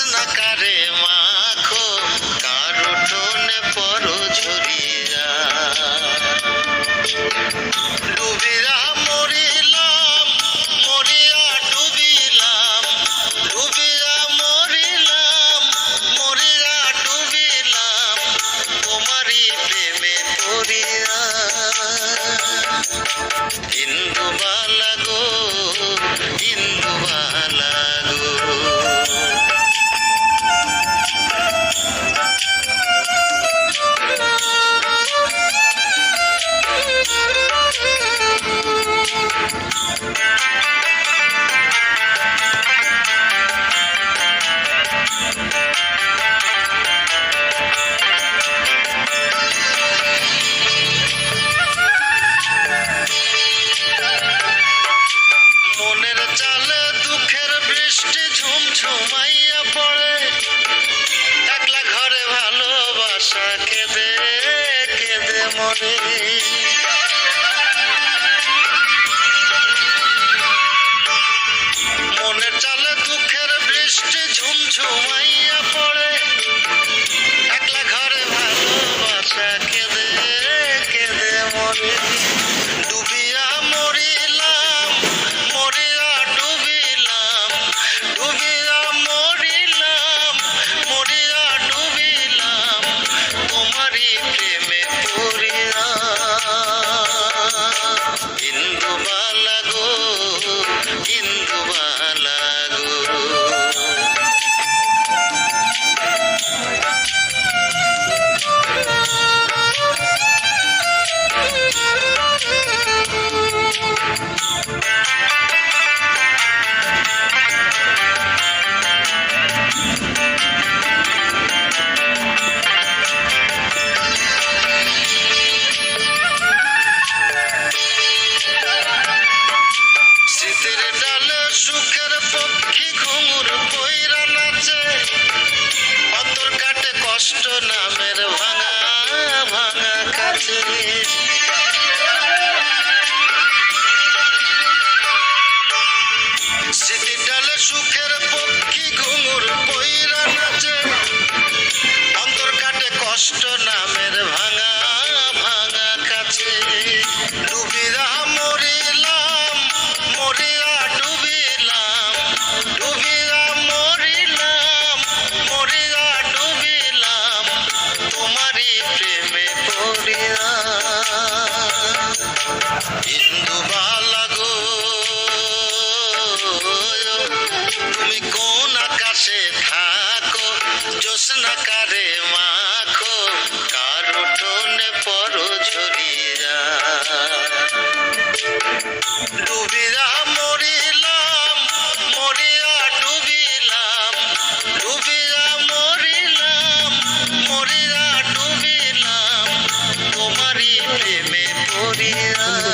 কৃষ্ণ কারে স্মৃতি ডালে সুখের থাকো জোসনাকারে মাখো কার উঠোনে পর ঝরিয়া ডুবিরা মরিলাম, মরিয়া ডুবিলাম, ডুবিরা মরিলাম, মরিয়া ডুবিলাম, তোমারই প্রেমে পড়িয়া।